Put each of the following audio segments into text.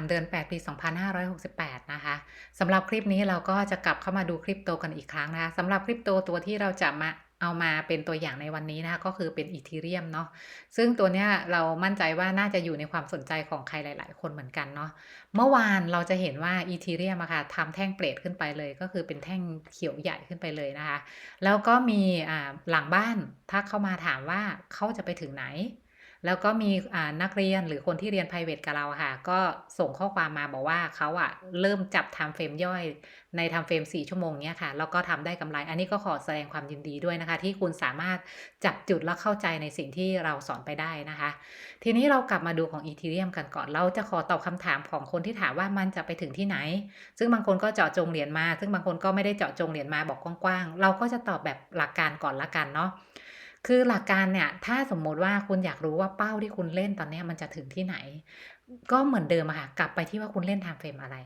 3เดือน 8 ปี 2568 นะคะสำหรับคลิปนี้เราก็จะกลับเข้ามาดูคริปโตกันอีกครั้งนะคะสำหรับคริปโตตัวที่เราจะมาเอามาเป็นตัวอย่างในวันนี้นะคะก็คือเป็นอีทีเรียมเนาะซึ่งตัวเนี้ยเรามั่นใจว่าน่าจะอยู่ในความสนใจของใครหลาย ๆ คนเหมือนกันเนาะเมื่อวานเราจะเห็นว่าอีทีเรียมอะค่ะทำแท่งเปรตขึ้นไปเลย ก็คือเป็นแท่งเขียวใหญ่ขึ้นไปเลยนะคะ แล้วก็มีหลังบ้านถ้าเข้ามาถามว่าเขาจะไปถึงไหน แล้วก็มีนักเรียนหรือคนที่เรียน p r i v a t กับเราค่ะ ก็ส่งข้อความมาบอกว่าเขาอะเริ่มจับ time frame ย่อยใน time frame 4ชั่วโมงเนี้ยค่ะ แล้วก็ทำได้กำไร อันนี้ก็ขอแสดงความยินดีด้วยนะคะ ที่คุณสามารถจับจุดและเข้าใจในสิ่งที่เราสอนไปได้นะคะ ทีนี้เรากลับมาดูของ Ethereum กันก่อน เราจะขอตอบคำถามของคนที่ถามว่ามันจะไปถึงที่ไหน ซึ่งบางคนก็เจาะจงเหรียญมา ซึ่งบางคนก็ไม่ได้เจาะจงเหรียญมาบอกกว้างๆ เราก็จะตอบแบบหลักการก่อนละกันเนาะ คือหลักการเนี่ยถ้าสมมุติว่าคุณอยากรู้ว่าเป้าที่คุณเล่นตอนนี้มันจะถึงที่ไหน ก็เหมือนเดิมอะค่ะกลับไปที่ว่าคุณเล่น time frame อะไร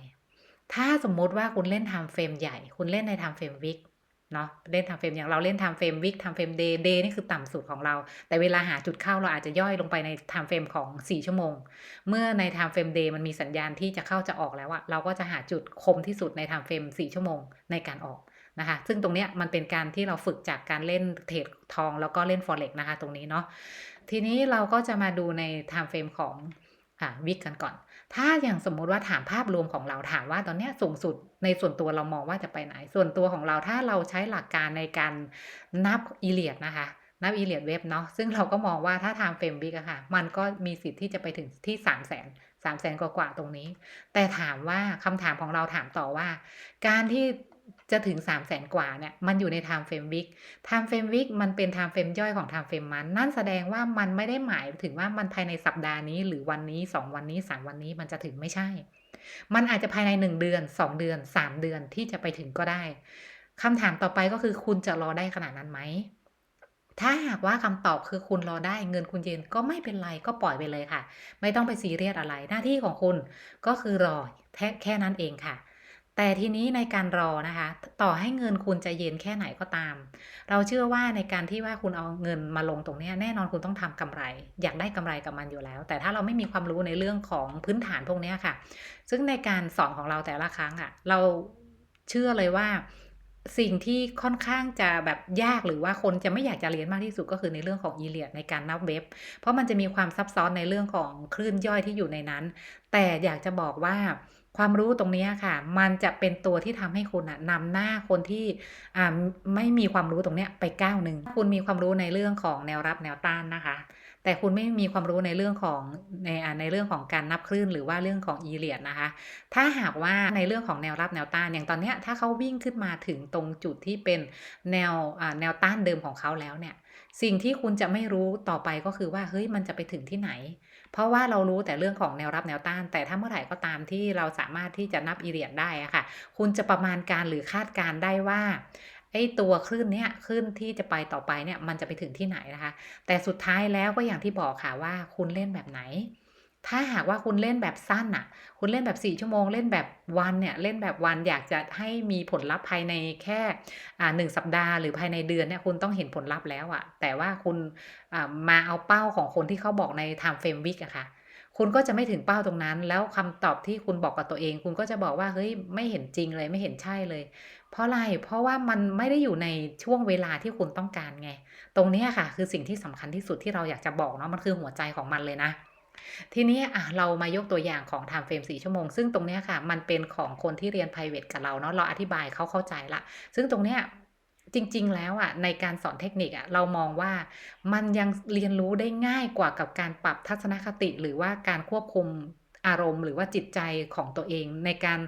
ถ้าสมมุติว่าคุณเล่น time frame ใหญ่ คุณเล่นใน time frame week เนาะเล่น time frame อย่างเราเล่น time frame week time frame day day นี่คือต่ำสุดของเรา แต่เวลาหาจุดเข้าเราอาจจะย่อยลงไปใน time frame ของ 4 ชั่วโมง เมื่อใน time frame day มันมีสัญญาณที่จะเข้าจะออกแล้วอะเราก็จะหาจุดคมที่สุดใน time frame 4ชั่วโมงในการออก นะคะซึ่งตรงนี้มันเป็นการที่เราฝึกจากการเล่นเทรดทองแล้วก็เล่น forex นะคะตรงนี้เนาะทีนี้เราก็จะมาดูใน time frame ของวิกกันก่อน ถ้าอย่างสมมุติว่าถามภาพรวมของเราถามว่าตอนนี้สูงสุดในส่วนตัวเรามองว่าจะไปไหน ส่วนตัวของเราถ้าเราใช้หลักการในการนับ Elliott นะคะนับ Elliott Wave เนาะซึ่งเราก็มองว่าถ้า time frame week อะค่ะ มันก็มีสิทธิ์ที่จะไปถึงที่300,000 300,000กว่าๆตรงนี้ แต่ถามว่าคำถามของเราถามต่อว่า การที่ จะถึง 300,000กว่าเนี่ยมันอยู่ใน time frame week time frame week มันเป็น time frame ย่อยของ time frame month นั่นแสดงว่ามันไม่ได้หมายถึงว่ามันภายในสัปดาห์นี้ หรือวันนี้ 2 วันนี้ 3 วันนี้มันจะถึงไม่ใช่ มันอาจจะภายใน 1 เดือน 2 เดือน 3 เดือนที่จะไปถึงก็ได้คำถามต่อไปก็คือคุณจะรอได้ขนาดนั้นไหมถ้าหากว่าคำตอบคือคุณรอได้เงินคุณเย็นก็ไม่เป็นไรก็ปล่อยไปเลยค่ะ ไม่ต้องไปซีเรียสอะไรหน้าที่ของคุณก็คือรอแค่แค่นั้นเองค่ะ แต่ทีนี้ในการรอนะคะ ต่อให้เงินคุณจะเย็นแค่ไหนก็ตาม เราเชื่อว่าในการที่ว่าคุณเอาเงินมาลงตรงนี้แน่นอนคุณต้องทำกำไร อยากได้กำไรกับมันอยู่แล้ว แต่ถ้าเราไม่มีความรู้ในเรื่องของพื้นฐานพวกนี้ค่ะ ซึ่งในการสอนของเราแต่ละครั้งอะเราเชื่อเลยว่าสิ่งที่ค่อนข้างจะแบบยากหรือว่าคนจะไม่อยากจะเรียนมากที่สุดก็คือในเรื่องของ Elliott ในการนับเว็บ เพราะมันจะมีความซับซ้อนในเรื่องของคลื่นย่อยที่อยู่ในนั้น แต่อยากจะบอกว่า ความรู้ตรงนี้ค่ะ มันจะเป็นตัวที่ทำให้คุณนำหน้าคนที่ไม่มีความรู้ตรงนี้ไปก้าวหนึ่งคุณมีความรู้ในเรื่องของแนวรับแนวต้านนะคะ แต่คุณไม่มีความรู้ในเรื่องของในในเรื่องของการนับคลื่นหรือว่าเรื่องของ Elliott นะคะ ถ้าหากว่าในเรื่องของแนวรับแนวต้านอย่างตอนนี้ถ้าเขาวิ่งขึ้นมาถึงตรงจุดที่เป็นแนวแนวต้านเดิมของเขาแล้วเนี่ย สิ่งที่คุณจะไม่รู้ต่อไปก็คือว่าเฮ้ยมันจะไปถึงที่ไหน เพราะว่าเรารู้แต่เรื่องของแนวรับแนวต้าน แต่ถ้าเมื่อไหร่ก็ตามที่เราสามารถที่จะนับอีเรียนได้ค่ะ คุณจะประมาณการหรือคาดการได้ว่าไอ้ตัวคลื่นเนี้ยคลื่นที่จะไปต่อไปเนี่ยมันจะไปถึงที่ไหนนะคะ แต่สุดท้ายแล้วก็อย่างที่บอกค่ะว่าคุณเล่นแบบไหน ถ้าหากว่าคุณเล่นแบบสั้นน่ะคุณเล่นแบบ 4 ชั่วโมง เล่นแบบวันเนี่ย เล่นแบบวันอยากจะให้มีผลลัพธ์ภายในแค่อ่า1สัปดาห์หรือภายในเดือนเนี่ยคุณต้องเห็นผลลัพธ์แล้วอะแต่ว่าคุณมาเอาเป้าของคนที่เขาบอกใน time frame week อะค่ะคุณก็จะไม่ถึงเป้าตรงนั้น แล้วคำตอบที่คุณบอกกับตัวเอง คุณก็จะบอกว่าเฮ้ยไม่เห็นจริงเลยไม่เห็นใช่เลย เพราะอะไรเพราะว่ามันไม่ได้อยู่ในช่วงเวลาที่คุณต้องการไง ตรงนี้ค่ะ คือสิ่งที่สำคัญที่สุดที่เราอยากจะบอกเนาะมันคือหัวใจของมันเลยนะ ทีนี้อะเรามายกตัวอย่างของ time frame 4ชั่วโมง ซึ่งตรงเนี้ยค่ะ มันเป็นของคนที่เรียนไพรเวตกับเราเนาะเราอธิบายเขาเข้าใจละ ซึ่งตรงเนี้ยจริง ๆ แล้วอะในการสอนเทคนิคอะเรามองว่ามันยังเรียนรู้ได้ง่ายกว่ากับการปรับทัศนคติ หรือว่าการควบคุมอารมณ์หรือว่าจิตใจของตัวเอง ในการ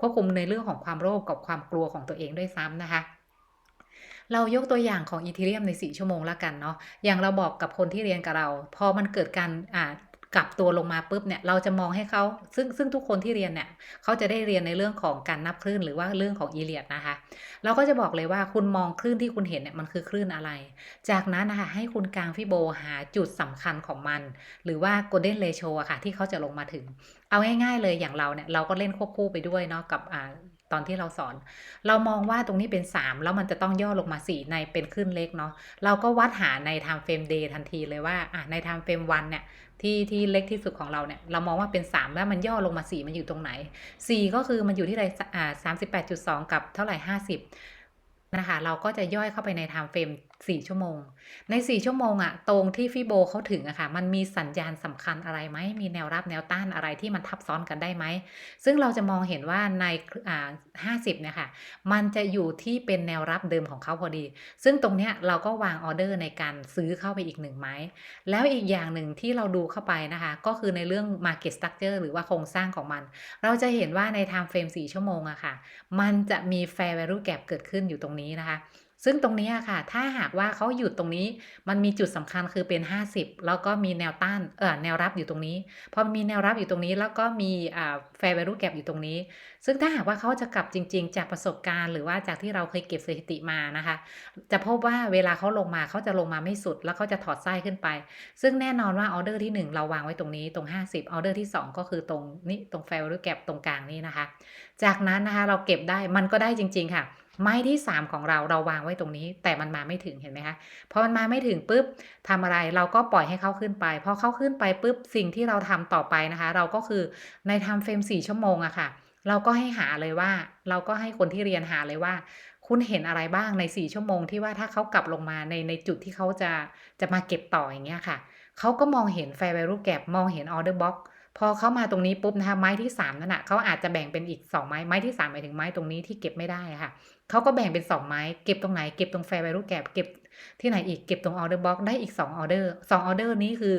ควบคุมในเรื่องของความโลภกับความกลัวของตัวเองด้วยซ้ำนะคะเรายกตัวอย่างของ Ethereum ใน 4 ชั่วโมงแล้วกันเนาะ อย่างเราบอกกับคนที่เรียนกับเรา พอมันเกิดการอ่า กลับตัวลงมาปุ๊บเนี่ยเราจะมองให้เขาซึ่งซึ่งทุกคนที่เรียนเนี่ยเขาจะได้เรียนในเรื่องของการนับคลื่นหรือว่าเรื่องของ Elliott นะคะ เราก็จะบอกเลยว่าคุณมองคลื่นที่คุณเห็นเนี่ยมันคือคลื่นอะไร จากนั้นนะคะให้คุณกางฟิโบหาจุดสำคัญของมัน หรือว่า Golden Ratio อะค่ะที่เขาจะลงมาถึง เอาง่ายๆเลยอย่างเราเนี่ยเราก็เล่นควบคู่ไปด้วยเนาะกับอ่า ตอนที่เราสอน เรามองว่าตรงนี้เป็น 3 แล้วมันจะต้องย่อลงมา 4 ในเป็นขึ้นเล็กเนาะเราก็วัดหาในไทม์เฟรมเดย์ทันทีเลยว่าอะในไทม์เฟรมวันเนี่ยที่ที่เล็กที่สุดของเราเนี่ยเรามองว่าเป็น 3 แล้วมันย่อลงมา 4 มันอยู่ตรงไหน 4 ก็คือมันอยู่ที่ไรอ่า38.2กับเท่าไหร่50นะคะเราก็จะย่อยเข้าไปในไทม์เฟรม 4 ชั่วโมง ใน 4 ชั่วโมงอะตรงที่ฟิโบเขาถึงอะค่ะ มันมีสัญญาณสำคัญอะไรไหม มีแนวรับแนวต้านอะไรที่มันทับซ้อนกันได้ไหม ซึ่งเราจะมองเห็นว่าในอ่า50เนี่ยค่ะ มันจะอยู่ที่เป็นแนวรับเดิมของเขาพอดี ซึ่งตรงเนี้ยเราก็วางออเดอร์ในการซื้อเข้าไปอีก1ไม้ แล้วอีกอย่างหนึ่งที่เราดูเข้าไปนะคะ ก็คือในเรื่อง market structure หรือว่าโครงสร้างของมัน เราจะเห็นว่าใน time frame 4 ชั่วโมงอะค่ะ มันจะมี fair value gap เกิดขึ้นอยู่ตรงนี้นะคะ ซึ่งตรงนี้อะค่ะ ถ้าหากว่าเขาหยุดตรงนี้ มันมีจุดสำคัญคือเป็น 50 แล้วก็มีแนวต้าน เออแนวรับอยู่ตรงนี้ พอมีแนวรับอยู่ตรงนี้ แล้วก็มีอ่า fair value gap อยู่ตรงนี้ ซึ่งถ้าหากว่าเขาจะกลับจริง ๆ จากประสบการณ์ หรือว่าจากที่เราเคยเก็บสถิติมานะคะ จะพบว่าเวลาเขาลงมาเขาจะลงมาไม่สุด แล้วเขาจะถอดไส้ขึ้นไป ซึ่งแน่นอนว่าออเดอร์ที่ 1 เราวางไว้ตรงนี้ตรง 50ออเดอร์ที่ 2 ก็คือตรงนี้ตรง fair value gap ตรงกลางนี้นะคะ จากนั้นนะคะเราเก็บได้มันก็ได้จริง ๆ ค่ะ ไม้ที่ 3 ของเราเราวางไว้ตรงนี้ แต่มันมาไม่ถึงเห็นไหมคะพอมันมาไม่ถึงปุ๊บทำอะไรเราก็ปล่อยให้เขาขึ้นไปพอเขาขึ้นไปปุ๊บสิ่งที่เราทำต่อไปนะคะ เราก็คือใน time frame 4ชั่วโมงอะค่ะ เราก็ให้หาเลยว่า เราก็ให้คนที่เรียนหาเลยว่า คุณเห็นอะไรบ้างใน4ชั่วโมงที่ว่าถ้าเขากลับลงมาในในจุดที่เขาจะจะมาเก็บต่ออย่างเงี้ยค่ะเขาก็มองเห็น fair value gap มองเห็น order box พอเข้ามาตรงนี้ปุ๊บนะคะไม้ที่3นั่นน่ะเขาอาจจะแบ่งเป็นอีก 2 ไม้ไม้ที่3หมายถึงไม้ตรงนี้ที่เก็บไม่ได้ค่ะเขาก็แบ่งเป็น 2 ไม้เก็บตรงไหนเก็บตรงแฟร์ไวรูแก็บเก็บที่ไหนอีกเก็บตรงออเดอร์บ็อกได้อีก2ออเดอร์2ออเดอร์นี้คือ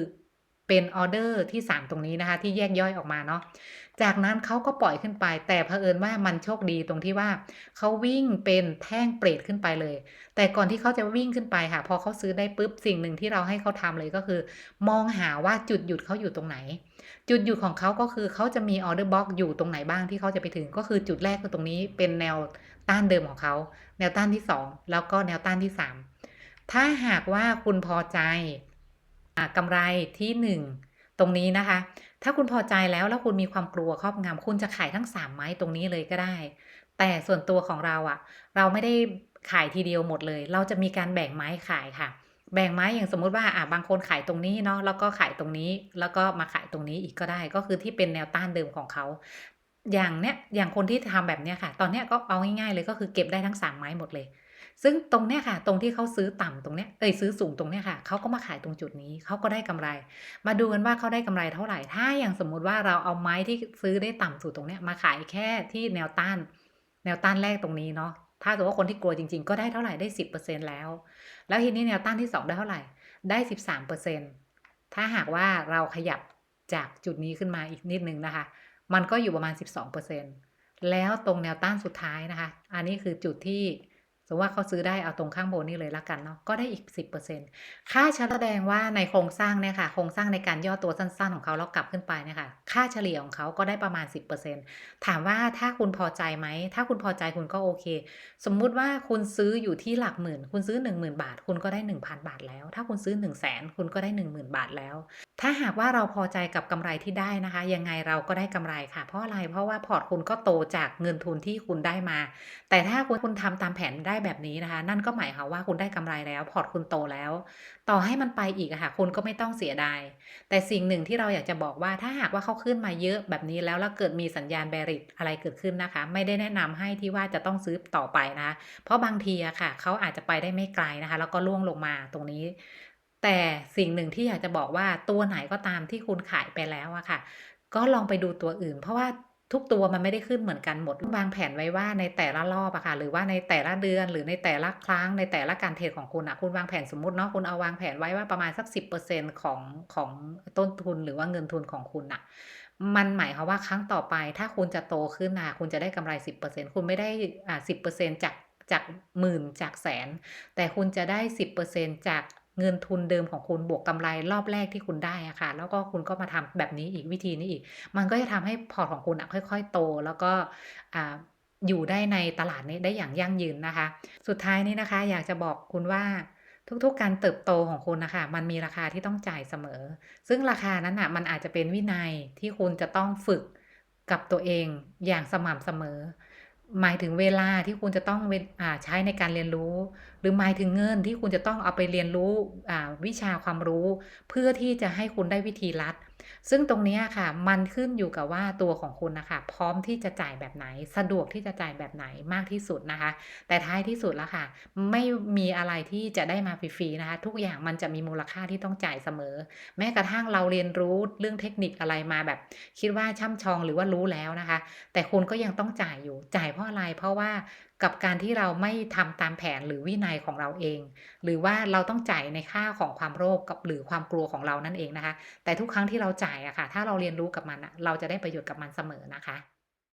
เป็นออเดอร์ที่ 3 ตรงนี้นะคะ ที่แยกย่อยออกมาเนาะ จากนั้นเขาก็ปล่อยขึ้นไป แต่เผอิญว่ามันโชคดีตรงที่ว่าเขาวิ่งเป็นแท่งเปรตขึ้นไปเลย แต่ก่อนที่เขาจะวิ่งขึ้นไปค่ะ พอเขาซื้อได้ปุ๊บสิ่งหนึ่งที่เราให้เขาทำเลยก็คือ มองหาว่าจุดหยุดเขาอยู่ตรงไหน จุดหยุดของเขาก็คือเขาจะมี order box อกอยู่ตรงไหนบ้างที่เขาจะไปถึงก็คือจุดแรกคือตรงนี้เป็นแนวต้านเดิมของเขาแนวต้านที่ 2 แล้วก็แนวต้านที่ 3 ถ้าหากว่าคุณพอใจอ่ากำไรที่ 1 ตรงนี้นะคะ ถ้าคุณพอใจแล้วแล้วคุณมีความกลัวครอบงำคุณจะขายทั้ง3ไม้ตรงนี้เลยก็ได้ แต่ส่วนตัวของเราอะเราไม่ได้ขายทีเดียวหมดเลย เราจะมีการแบ่งไม้ขายค่ะ แบ่งไม้อย่างสมมุติว่าอ่าบางคนขายตรงนี้เนาะแล้วก็ขายตรงนี้แล้วก็มาขายตรงนี้อีกก็ได้ ก็คือที่เป็นแนวต้านเดิมของเขาอย่างเนี้ยอย่างคนที่ทำแบบเนี้ยค่ะ ตอนเนี้ยก็เอาง่ายๆเลยก็คือเก็บได้ทั้ง3ไม้หมดเลย ซึ่งตรงเนี้ยค่ะ ตรงที่เขาซื้อต่ำตรงเนี้ยเอ๊ยซื้อสูงตรงเนี้ยค่ะเขาก็มาขายตรงจุดนี้เขาก็ได้กำไร มาดูกันว่าเขาได้กำไรเท่าไหร่ ถ้าอย่างสมมุติว่าเราเอาไม้ที่ซื้อได้ต่ำสุดตรงเนี้ยมาขายแค่ที่แนวต้าน แนวต้านแรกตรงนี้เนาะถ้าสมมติว่าคนที่กลัวจริง ๆ ก็ได้เท่าไหร่ได้10%แล้ว แล้วทีนี้แนวต้านที่2ได้เท่าไหร่ได้13%ถ้าหากว่าเราขยับจากจุดนี้ขึ้นมาอีกนิดนึงนะคะ มันก็อยู่ประมาณ 12%แล้วตรงแนวต้านสุดท้ายนะคะ อันนี้คือจุดที่ สมมติว่าเขาซื้อได้เอาตรงข้างบนนี่เลยแล้วกันเนาะก็ได้อีก 10%ค่าแสดงว่าในโครงสร้างเนี่ยค่ะโครงสร้างในการย่อตัวสั้นๆของเขาแล้วกลับขึ้นไปเนี่ยค่ะค่าเฉลี่ยของเขาก็ได้ประมาณ 10%ถามว่าถ้าคุณพอใจไหม ถ้าคุณพอใจคุณก็โอเค สมมุติว่าคุณซื้ออยู่ที่หลักหมื่น คุณซื้อ 10,000 บาท คุณก็ได้ 1,000 บาทแล้ว ถ้าคุณซื้อ 100,000คุณก็ได้ 10,000 บาทแล้ว ถ้าหากว่าเราพอใจกับกำไรที่ได้นะคะ ยังไงเราก็ได้กำไรค่ะ เพราะอะไรเพราะว่าพอร์ตคุณก็โตจากเงินทุนที่คุณได้มา แต่ถ้าคุณคุณทำตามแผนได้ได้แบบนี้นะคะ นั่นก็หมายความว่าคุณได้กำไรแล้ว พอร์ตคุณโตแล้ว ต่อให้มันไปอีกค่ะคุณก็ไม่ต้องเสียดาย แต่สิ่งหนึ่งที่เราอยากจะบอกว่าถ้าหากว่าเขาขึ้นมาเยอะแบบนี้แล้วแล้วเกิดมีสัญญาณ bearish อะไรเกิดขึ้นนะคะ ไม่ได้แนะนำให้ที่ว่าจะต้องซื้อต่อไปนะคะเพราะบางทีอะค่ะเขาอาจจะไปได้ไม่ไกลนะคะ แล้วก็ร่วงลงมาตรงนี้แต่สิ่งหนึ่งที่อยากจะบอกว่าตัวไหนก็ตามที่คุณขายไปแล้วอะค่ะ ก็ลองไปดูตัวอื่น เพราะว่า ทุกตัวมันไม่ได้ขึ้นเหมือนกันหมดวางแผนไว้ว่าในแต่ละรอบอะค่ะ หรือว่าในแต่ละเดือนหรือในแต่ละครั้งในแต่ละการเทรดของคุณน่ะคุณวางแผนสมมติเนาะคุณเอาวางแผนไว้ว่าประมาณสัก 10%ของของต้นทุนหรือว่าเงินทุนของคุณน่ะมันหมายความว่าครั้งต่อไปถ้าคุณจะโตขึ้นนะคุณจะได้กำไร 10%คุณไม่ได้อ่า10%จากจากหมื่นจากแสน แต่คุณจะได้ 10%จาก เงินทุนเดิมของคุณบวกกำไรรอบแรกที่คุณได้อะค่ะ แล้วก็คุณก็มาทำแบบนี้อีกวิธีนี้อีก มันก็จะทำให้พอร์ตของคุณน่ะค่อย ๆ โตแล้วก็อยู่ได้ในตลาดนี้ได้อย่างยั่งยืนนะคะ สุดท้ายนี้นะคะ อยากจะบอกคุณว่าทุกๆ การเติบโตของคุณนะคะ มันมีราคาที่ต้องจ่ายเสมอ ซึ่งราคานั้นน่ะมันอาจจะเป็นวินัยที่คุณจะต้องฝึกกับตัวเองอย่างสม่ำเสมอ หมายถึงเวลาที่คุณจะต้องเวอ่าใช้ในการเรียนรู้ หรือหมายถึงเงินที่คุณจะต้องเอาไปเรียนรู้อ่าวิชาความรู้ เพื่อที่จะให้คุณได้วิธีรัด ซึ่งตรงนี้ค่ะ มันขึ้นอยู่กับว่าตัวของคุณนะคะพร้อมที่จะจ่ายแบบไหน สะดวกที่จะจ่ายแบบไหนมากที่สุดนะคะ แต่ท้ายที่สุดแล้วค่ะ ไม่มีอะไรที่จะได้มาฟรีๆนะคะ ทุกอย่างมันจะมีมูลค่าที่ต้องจ่ายเสมอ แม้กระทั่งเราเรียนรู้เรื่องเทคนิคอะไรมาแบบ คิดว่าช่ำชองหรือว่ารู้แล้วนะคะ แต่คุณก็ยังต้องจ่ายอยู่จ่ายเพราะอะไรเพราะว่ากับการที่เราไม่ทำตามแผนหรือวินัยของเราเอง หรือว่าเราต้องจ่ายในค่าของความโรคกับหรือความกลัวของเรานั่นเองนะคะ แต่ทุกครั้งที่เราจ่ายอะค่ะ ถ้าเราเรียนรู้กับมันอะเราจะได้ประโยชน์กับมันเสมอนะคะ